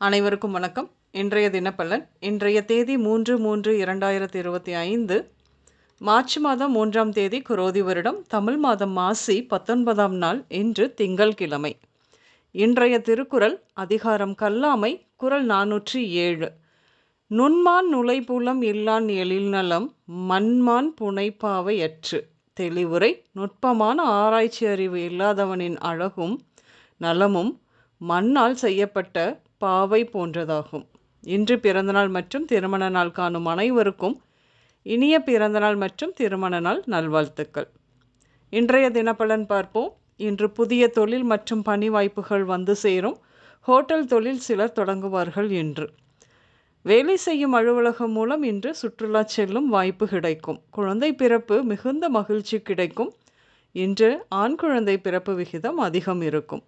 அனைவருக்கும் வணக்கம். இன்றைய தினப்பலன் இன்றைய தேதி மூன்று மூன்று இரண்டாயிரத்தி இருபத்தி ஐந்து மார்ச் மாதம் மூன்றாம் தேதி குரோதி வருடம் தமிழ் மாதம் மாசி பத்தொன்பதாம் நாள் இன்று திங்கள்கிழமை. இன்றைய திருக்குறள் அதிகாரம் கல்லாமை குரல் நானூற்றி ஏழு. நுண்மான் நுழைபுலம் இல்லான் எழில்நலம் மண்மான் புனைப்பாவையற்று தெளிவுரை நுட்பமான ஆராய்ச்சி அறிவு இல்லாதவனின் அழகும் நலமும் மண்ணால் செய்யப்பட்ட பாவை போன்றதாகும். இன்று பிறந்தநாள் மற்றும் திருமண நாள் காணும் அனைவருக்கும் இனிய பிறந்தநாள் மற்றும் திருமண நாள் நல்வாழ்த்துக்கள். இன்றைய தினப்பலன் பார்ப்போம். இன்று புதிய தொழில் மற்றும் பணி வாய்ப்புகள் வந்து சேரும். ஹோட்டல் தொழில் சிலர் தொடங்குவார்கள் என்று வேலை செய்யும் அலுவலகம் மூலம் இன்று சுற்றுலா செல்லும் வாய்ப்பு கிடைக்கும். குழந்தை பிறப்பு மிகுந்த மகிழ்ச்சி கிடைக்கும். இன்று ஆண் குழந்தை பிறப்பு விகிதம் அதிகம் இருக்கும்.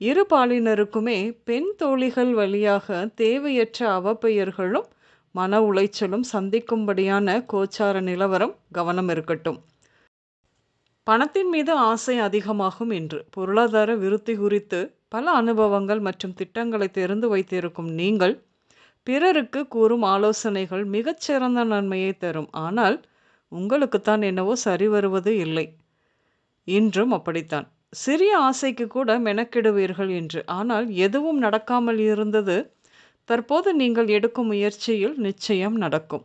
இரு பாலினருக்குமே பெண் தோழிகள் வழியாக தேவையற்ற அவப்பெயர்களும் மன உளைச்சலும் சந்திக்கும்படியான கோச்சார நிலவரம் கவனம் இருக்கட்டும். பணத்தின் மீது ஆசை அதிகமாகும் என்று பொருளாதார விருத்தி குறித்து பல அனுபவங்கள் மற்றும் திட்டங்களை தெரிந்து வைத்திருக்கும் நீங்கள் பிறருக்கு கூறும் ஆலோசனைகள் மிகச்சிறந்த நன்மையை தரும். ஆனால் உங்களுக்குத்தான் என்னவோ சரி வருவது இல்லை. இன்றும் அப்படித்தான். சிறிய ஆசைக்கு கூட மெனக்கெடுவீர்கள் என்று. ஆனால் எதுவும் நடக்காமல் இருந்தது. தற்போது நீங்கள் எடுக்கும் முயற்சியில் நிச்சயம் நடக்கும்.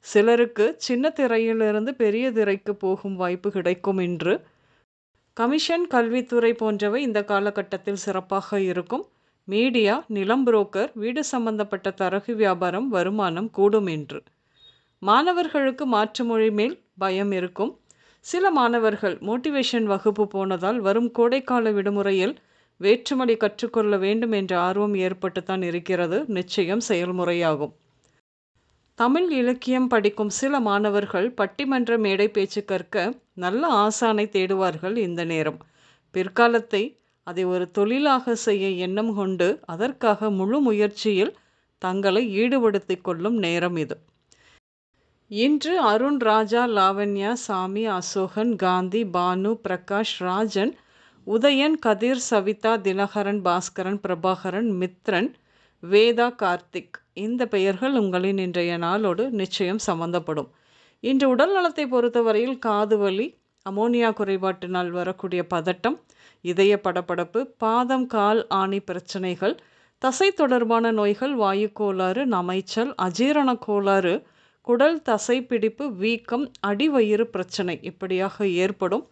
சிலருக்கு சின்ன திரையிலிருந்து பெரிய திரைக்கு போகும் வாய்ப்பு கிடைக்கும் என்று. கமிஷன் கல்வித்துறை போன்றவை இந்த காலகட்டத்தில் சிறப்பாக இருக்கும். மீடியா நிலம் புரோக்கர் வீடு சம்பந்தப்பட்ட தரகு வியாபாரம் வருமானம் கூடும் என்று. மாணவர்களுக்கு மாற்று மொழி மேல் பயம் இருக்கும். சில மாணவர்கள் மோட்டிவேஷன் வகுப்பு போனதால் வரும் கோடைக்கால விடுமுறையில் வேற்றுமொழி கற்றுக்கொள்ள வேண்டும் என்ற ஆர்வம் ஏற்பட்டுத்தான் இருக்கிறது. நிச்சயம் செயல்முறையாகும். தமிழ் இலக்கியம் படிக்கும் சில மாணவர்கள் பட்டிமன்ற மேடை பேச்சு கற்க நல்ல ஆசானை தேடுவார்கள் இந்த நேரம். பிற்காலத்தை அதை ஒரு தொழிலாக செய்ய எண்ணம் கொண்டு அதற்காக முழு முயற்சியில் தங்களை ஈடுபடுத்திக் கொள்ளும் நேரம் இது. இன்று அருண் ராஜா லாவண்யா சாமி அசோகன் காந்தி பானு பிரகாஷ் ராஜன் உதயன் கதிர் சவிதா தினகரன் பாஸ்கரன் பிரபாகரன் மித்ரன் வேதா கார்த்திக். இந்த பெயர்கள் உங்களின் இன்றைய நாளோடு நிச்சயம் சம்பந்தப்படும். இன்று உடல் நலத்தை பொறுத்தவரையில் காது வலி அமோனியா குறைபாட்டினால் வரக்கூடிய பதட்டம் இதய படப்படப்பு பாதம் கால் ஆணி பிரச்சனைகள் தசை தொடர்பான நோய்கள் வாயு கோளாறு நமைச்சல் அஜீரண கோளாறு குடல் தசைப்பிடிப்பு வீக்கம் அடிவயிறு பிரச்சனை இப்படியாக ஏற்படும்.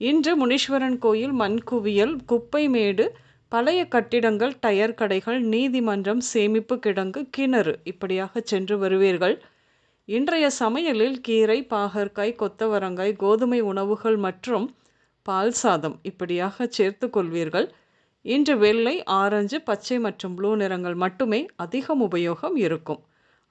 இன்று முனீஸ்வரன் கோயில் மண்குவியல் குப்பைமேடு பழைய கட்டிடங்கள் டயர் கடைகள் நீதிமன்றம் சேமிப்பு கிடங்கு கிணறு இப்படியாக சென்று வருவீர்கள். இன்றைய சமையலில் கீரை பாகற்காய் கொத்தவரங்காய் கோதுமை உணவுகள் மற்றும் பால் சாதம் இப்படியாக சேர்த்து கொள்வீர்கள். இன்று வெள்ளை ஆரஞ்சு பச்சை மற்றும் ப்ளூ நிறங்கள் மட்டுமே அதிகம் உபயோகம் இருக்கும்.